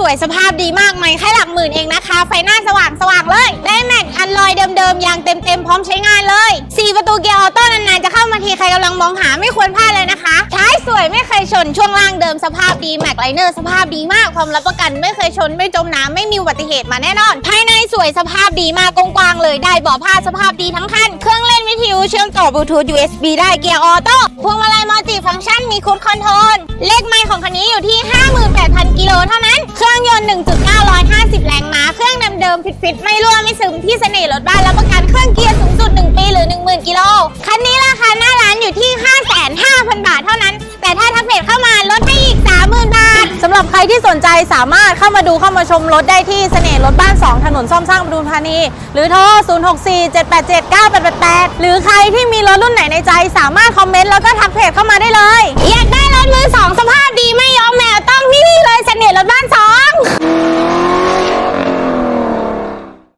สวยสภาพดีมากไหมแค่หลักหมื่นเองนะคะ ไฟหน้าสว่างสว่างเลยได้แม็กอันลอยเดิมๆอย่างเต็มๆพร้อมใช้งานเลย 4 ประตูเกียร์ออโต้นานๆจะเข้ามาทีใครกำลังมองหาไม่ควรพลาดเลยนะคะท้ายสวยไม่เคยชนช่วงล่างเดิมสภาพดีแม็กไลเนอร์สภาพดีมากความรับประกันไม่เคยชนไม่จมน้ำไม่มีอุบัติเหตุมาแน่นอน ภายในสวยสภาพดีมากกว้างๆเลยได้เบาะผ้าสภาพดีทั้งคันเครื่องเล่นวิทยุเชื่อมต่อบลูทูธ USB ได้เกียร์ออโต้พวงมาลัยมัลติฟังก์ชันมีคูดคอนโทรลเลขไมล์ของคันนี้อยู่ที่5 กิโลเท่านั้น เครื่องยนต์ 1.950 แรงม้า เครื่องเดิมๆฟิตๆ ไม่รั่วไม่ซึมที่เสน่ห์รถบ้านรับประกันเครื่องเกียร์สูงสุด 1 ปีหรือ 10,000 กิโล คันนี้ราคาหน้าร้านอยู่ที่ 5,500 บาทเท่านั้น แต่ถ้าทักเพจเข้ามาลดให้อีก 30,000 บาทสำหรับใครที่สนใจสามารถเข้ามาดูเข้ามาชมรถได้ที่เสน่ห์รถบ้าน 2 ถนนซ่อมสร้างปทุมธานี หรือโทร 0647879888 หรือใครที่มีรถรุ่นไหนในใจสามารถคอมเมนต์แล้วก็ทักเพจเข้ามาได้เลยอยากได้รถมือสองสภาพดี